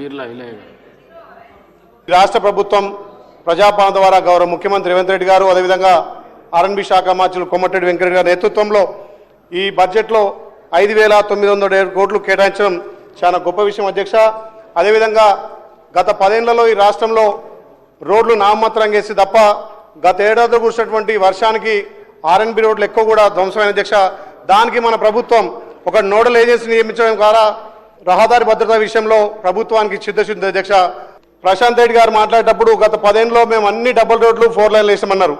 బీర్లా ఇలయ్య గారు. రాష్ట్ర ప్రభుత్వం ప్రజాపాలన ద్వారా గౌరవ ముఖ్యమంత్రి రేవంత్ రెడ్డి గారు అదేవిధంగా ఆర్ఎన్బి శాఖ మార్చులు కొమ్మటిరెడ్డి వెంకరెడ్డి గారి నేతృత్వంలో ఈ బడ్జెట్లో ఐదు వేల తొమ్మిది వందల ఏడు కోట్లు కేటాయించడం చాలా గొప్ప విషయం అధ్యక్ష. అదేవిధంగా గత పదేళ్ళలో ఈ రాష్ట్రంలో రోడ్లు నామమాత్రం చేసి తప్ప గత ఏడాది కురిసినటువంటి వర్షానికి ఆర్ఎన్బి రోడ్లు ఎక్కువ కూడా ధ్వంసమైన అధ్యక్ష. దానికి మన ప్రభుత్వం ఒక నోడల్ ఏజెన్సీ నియమించడం ద్వారా రహదారి భద్రత విషయంలో ప్రభుత్వానికి చిత్తశుద్ధి అధ్యక్ష ప్రశాంత్ రెడ్డి గారు మాట్లాడేటప్పుడు గత పదేళ్ళలో మేము అన్ని డబుల్ రోడ్లు ఫోర్ లైన్లు వేసామన్నారు.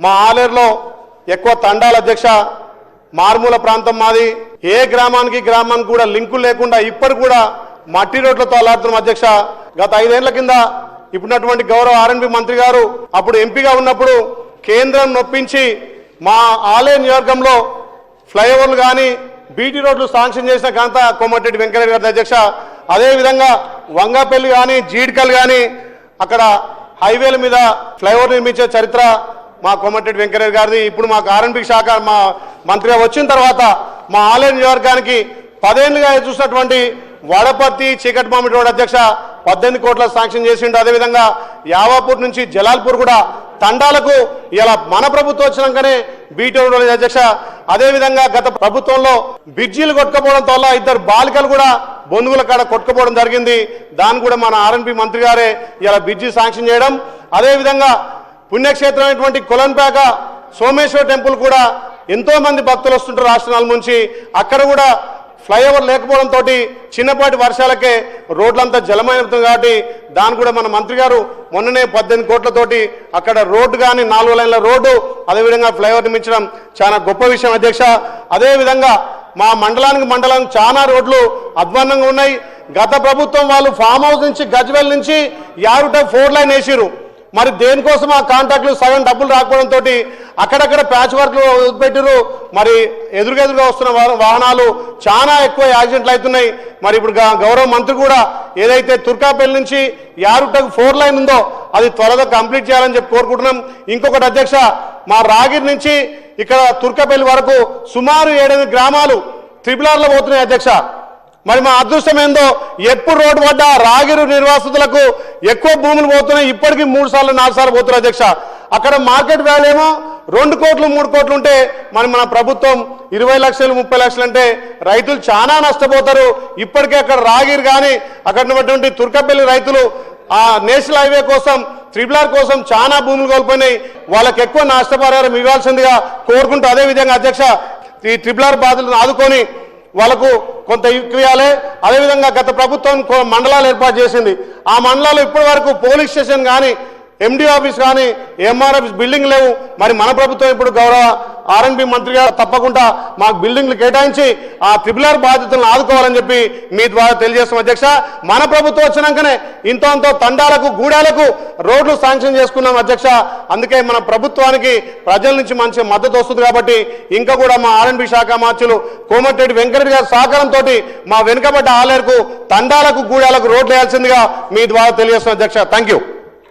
మా ఆలేరులో ఎక్కువ తండాల అధ్యక్ష మారుమూల ప్రాంతం మాది. ఏ గ్రామానికి గ్రామానికి కూడా లింకులు లేకుండా ఇప్పటి కూడా మట్టి రోడ్లతో అలాడుతున్నాం అధ్యక్ష. గత ఐదేళ్ళ కింద ఇప్పుడున్నటువంటి గౌరవ ఆర్ఎన్బి మంత్రి గారు అప్పుడు ఎంపీగా ఉన్నప్పుడు కేంద్రం నొప్పించి మా ఆలయ నియోజకంలో ఫ్లైఓవర్లు కానీ బీటీ రోడ్లు శాంక్షన్ చేసిన ఘనత కోమటిరెడ్డి వెంకయ్య గారి అధ్యక్ష. అదేవిధంగా వంగపల్లి కానీ జీడికల్ కానీ అక్కడ హైవేల మీద ఫ్లైఓవర్ నిర్మించే చరిత్ర మా కోమటిరెడ్డి వెంకయ్య గారిది. ఇప్పుడు మాకు ఆర్ఎన్బి శాఖ మా మంత్రిగా వచ్చిన తర్వాత మా ఆలయ నియోజకవర్గానికి పదేళ్ళుగా చూసినటువంటి వడపర్తి చీకటి మామిడి రోడ్ అధ్యక్ష పద్దెనిమిది కోట్ల శాంక్షన్ చేసిండు. అదేవిధంగా యావాపూర్ నుంచి జలాల్పూర్ కూడా తండాలకు ఇలా మన ప్రభుత్వం వచ్చినాకనే బీటీ రోడ్ అధ్యక్ష అదేవిధంగా గత ప్రభుత్వంలో బిడ్జీలు కొట్టుకపోవడంతో వల్ల ఇద్దరు బాలికలు కూడా బొందుగుల కాడ కొట్టుకపోవడం జరిగింది. దాన్ని కూడా మన ఆర్ఎన్పి మంత్రి గారే ఇలా బిడ్జీ శాంక్షన్ చేయడం. అదేవిధంగా పుణ్యక్షేత్రమైనటువంటి కొలన్పేక సోమేశ్వర టెంపుల్ కూడా ఎంతో మంది భక్తులు వస్తుంటారు రాష్ట్రాల నుంచి. అక్కడ కూడా ఫ్లైఓవర్ లేకపోవడంతో చిన్నపాటి వర్షాలకే రోడ్లంతా జలమయమవుతుంది కాబట్టి దాన్ని కూడా మన మంత్రి గారు మొన్ననే పద్దెనిమిది కోట్లతోటి అక్కడ రోడ్డు కానీ నాలుగు లైన్ల రోడ్డు అదేవిధంగా ఫ్లైఓవర్ నిర్మించడం చాలా గొప్ప విషయం అధ్యక్ష. అదేవిధంగా మా మండలానికి మండలం చాలా రోడ్లు అధ్వాన్నంగా ఉన్నాయి. గత ప్రభుత్వం వాళ్ళు ఫామ్ హౌస్ నుంచి గజ్వెల్ నుంచి యారుట ఫోర్ లైన్ వేసిరు మరి దేనికోసం ఆ కాంట్రాక్టులు సగం డబ్బులు రాకపోవడంతో అక్కడక్కడ ప్యాచ్ వర్క్లు పెట్టిరు మరి ఎదురుగెదురుగా వస్తున్న వాహనాలు చాలా ఎక్కువ యాక్సిడెంట్లు అవుతున్నాయి. మరి ఇప్పుడు గౌరవ మంత్రి కూడా ఏదైతే తుర్కాపల్లి నుంచి యారుటకు ఫోర్ లైన్ ఉందో అది త్వరగా కంప్లీట్ చేయాలని చెప్పి కోరుకుంటున్నాం. ఇంకొకటి అధ్యక్ష మా రాగిరి నుంచి ఇక్కడ తుర్కపల్లి వరకు సుమారు ఏడెనిమిది గ్రామాలు త్రిపులార్లో పోతున్నాయి అధ్యక్ష. మరి మా అదృష్టం ఏందో ఎప్పుడు రోడ్డు పడ్డా రాగిరు నిర్వాసితులకు ఎక్కువ భూములు పోతున్నాయి. ఇప్పటికీ మూడు సార్లు నాలుగు సార్లు పోతున్నారు అధ్యక్ష. అక్కడ మార్కెట్ వాల్యూ ఏమో రెండు కోట్లు మూడు కోట్లు ఉంటే మరి మన ప్రభుత్వం ఇరవై లక్షలు ముప్పై లక్షలు అంటే రైతులు చాలా నష్టపోతారు. ఇప్పటికే అక్కడ రాగిరు కానీ అక్కడ ఉన్నటువంటి తుర్కపల్లి రైతులు ఆ నేషనల్ హైవే కోసం త్రిబులార్ కోసం చాలా భూములు కోల్పోయినాయి. వాళ్ళకి ఎక్కువ నష్టపరిహారం ఇవ్వాల్సిందిగా కోరుకుంటూ అదే విధంగా అధ్యక్ష ఈ త్రిబులార్ బాధలను ఆదుకొని వాళ్ళకు కొంత ఇవ్వాలి అదేవిధంగా గత ప్రభుత్వం మండలాలు ఏర్పాటు చేసింది. ఆ మండలాలు ఇప్పటి వరకు పోలీస్ స్టేషన్ కానీ ఎండి ఆఫీస్ కానీ ఎంఆర్ఎఫ్ బిల్డింగ్ లేవు. మరి మన ప్రభుత్వం ఇప్పుడు గౌరవ ఆర్ఎన్బి మంత్రిగా తప్పకుండా మాకు బిల్డింగ్లు కేటాయించి ఆ త్రిబులార్ బాధ్యతలను ఆదుకోవాలని చెప్పి మీ ద్వారా తెలియజేస్తాం అధ్యక్ష. మన ప్రభుత్వం వచ్చినాకనే ఇంత అంతో తండాలకు గూడాలకు రోడ్లు శాంక్షన్ చేసుకున్నాం అధ్యక్ష. అందుకే మన ప్రభుత్వానికి ప్రజల నుంచి మంచి మద్దతు వస్తుంది కాబట్టి ఇంకా కూడా మా ఆర్ఎన్బి శాఖ మార్చులు కోమటిరెడ్డి వెంకటరెడ్డి గారి సహకారంతో మా వెనుకబడ్డ ఆలయకు తండాలకు గూడాలకు రోడ్లు వేయాల్సిందిగా మీ ద్వారా తెలియజేస్తున్నాం అధ్యక్ష. Thank you